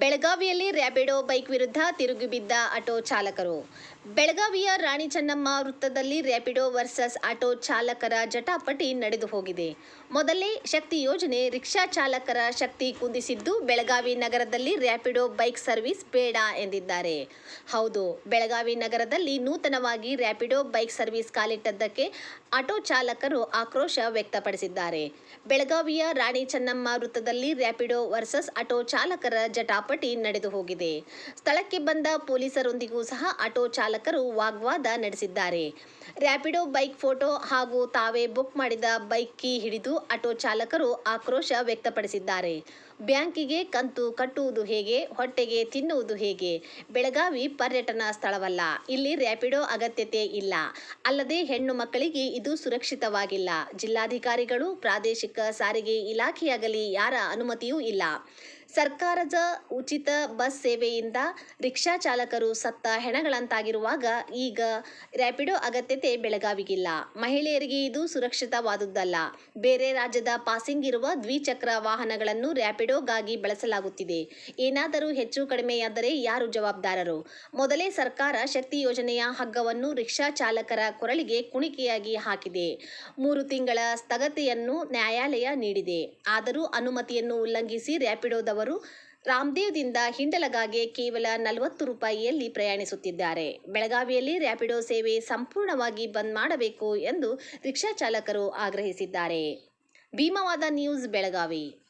ಬೆಳಗಾವಿಯಲ್ಲಿ ರ್ಯಾಪಿಡೋ ಬೈಕ್ ವಿರುದ್ಧ ತಿರುಗಿಬಿದ್ದ ಆಟೋ ಚಾಲಕರು. ಬೆಳಗಾವಿಯ ರಾಣಿ ಚೆನ್ನಮ್ಮ ವೃತ್ತದಲ್ಲಿ ರ್ಯಾಪಿಡೋ ವರ್ಸಸ್ ಆಟೋ ಚಾಲಕರ ಜಟಾಪಟಿ ನಡೆದು ಹೋಗಿದೆ. ಮೊದಲೇ ಶಕ್ತಿ ಯೋಜನೆ ರಿಕ್ಷಾ ಚಾಲಕರ ಶಕ್ತಿ ಕುಂದಿಸಿದ್ದು, ಬೆಳಗಾವಿ ನಗರದಲ್ಲಿ ರ್ಯಾಪಿಡೋ ಬೈಕ್ ಸರ್ವಿಸ್ ಬೇಡ ಎಂದಿದ್ದಾರೆ. ಹೌದು, ಬೆಳಗಾವಿ ನಗರದಲ್ಲಿ ನೂತನವಾಗಿ ರ್ಯಾಪಿಡೋ ಬೈಕ್ ಸರ್ವಿಸ್ ಕಾಲಿಟ್ಟದ್ದಕ್ಕೆ ಆಟೋ ಚಾಲಕರು ಆಕ್ರೋಶ ವ್ಯಕ್ತಪಡಿಸಿದ್ದಾರೆ. ಬೆಳಗಾವಿಯ ರಾಣಿ ಚೆನ್ನಮ್ಮ ವೃತ್ತದಲ್ಲಿ ರ್ಯಾಪಿಡೋ ವರ್ಸಸ್ ಆಟೋ ಚಾಲಕರ ಜಟಾಪಟಿ ನಡೆದು ಹೋಗಿದೆ. ಸ್ಥಳಕ್ಕೆ ಬಂದ ಪೊಲೀಸರೊಂದಿಗೂ ಸಹ ಆಟೋ ಚಾಲಕರು ವಾಗ್ವಾದ ನಡೆಸಿದ್ದಾರೆ. ರ್ಯಾಪಿಡೋ ಬೈಕ್ ಫೋಟೋ ಹಾಗೂ ತಾವೇ ಬುಕ್ ಮಾಡಿದ ಬೈಕ್ ಕೀ ಹಿಡಿದು ಆಟೋ ಚಾಲಕರು ಆಕ್ರೋಶ ವ್ಯಕ್ತಪಡಿಸಿದ್ದಾರೆ. ಬ್ಯಾಂಕಿಗೆ ಕಂತು ಕಟ್ಟುವುದು ಹೇಗೆ, ಹೊಟ್ಟೆಗೆ ತಿನ್ನುವುದು ಹೇಗೆ? ಬೆಳಗಾವಿ ಪರ್ಯಟನ ಸ್ಥಳವಲ್ಲ. ಇಲ್ಲಿ ರ್ಯಾಪಿಡೋ ಅಗತ್ಯತೆ ಇಲ್ಲ. ಅಲ್ಲದೆ ಹೆಣ್ಣು ಮಕ್ಕಳಿಗೆ ಇದು ಸುರಕ್ಷಿತವಾಗಿಲ್ಲ. ಜಿಲ್ಲಾಧಿಕಾರಿಗಳು ಪ್ರಾದೇಶಿಕ ಸಾರಿಗೆ ಇಲಾಖೆಯಾಗಲಿ ಯಾರ ಅನುಮತಿಯೂ ಇಲ್ಲ. ಸರ್ಕಾರದ ಉಚಿತ ಬಸ್ ಸೇವೆಯಿಂದ ರಿಕ್ಷಾ ಚಾಲಕರು ಸತ್ತ ಹೆಣಗಳಂತಾಗಿರುವಾಗ ಈಗ ರ್ಯಾಪಿಡೋ ಅಗತ್ಯತೆ ಬೆಳಗಾವಿಗಿಲ್ಲ. ಮಹಿಳೆಯರಿಗೆ ಇದು ಸುರಕ್ಷಿತವಾದುದಲ್ಲ ಬೇರೆ ರಾಜ್ಯದ ಪಾಸಿಂಗ್ ಇರುವ ದ್ವಿಚಕ್ರ ವಾಹನಗಳನ್ನು ರ್ಯಾಪಿಡೋಗಾಗಿ ಬಳಸಲಾಗುತ್ತಿದೆ. ಏನಾದರೂ ಹೆಚ್ಚು ಕಡಿಮೆಯಾದರೆ ಯಾರು ಜವಾಬ್ದಾರರು? ಮೊದಲೇ ಸರ್ಕಾರ ಶಕ್ತಿ ಯೋಜನೆಯ ಹಗ್ಗವನ್ನು ರಿಕ್ಷಾ ಚಾಲಕರ ಕೊರಳಿಗೆ ಕುಣಿಕೆಯಾಗಿ ಹಾಕಿದೆ. ಮೂರು ತಿಂಗಳ ಸ್ಥಗತೆಯನ್ನು ನ್ಯಾಯಾಲಯ ನೀಡಿದೆ. ಆದರೂ ಅನುಮತಿಯನ್ನು ಉಲ್ಲಂಘಿಸಿ ರ್ಯಾಪಿಡೋದವರು ರಾಮದೇವ್ದಿಂದ ಹಿಂಡಲಗಾಗೆ ಕೇವಲ ನಲವತ್ತು ರೂಪಾಯಿಯಲ್ಲಿ ಪ್ರಯಾಣಿಸುತ್ತಿದ್ದಾರೆ. ಬೆಳಗಾವಿಯಲ್ಲಿ ರ್ಯಾಪಿಡೋ ಸೇವೆ ಸಂಪೂರ್ಣವಾಗಿ ಬಂದ್ ಮಾಡಬೇಕು ಎಂದು ರಿಕ್ಷಾ ಚಾಲಕರು ಆಗ್ರಹಿಸಿದ್ದಾರೆ. ಭೀಮವಾದ ನ್ಯೂಸ್, ಬೆಳಗಾವಿ.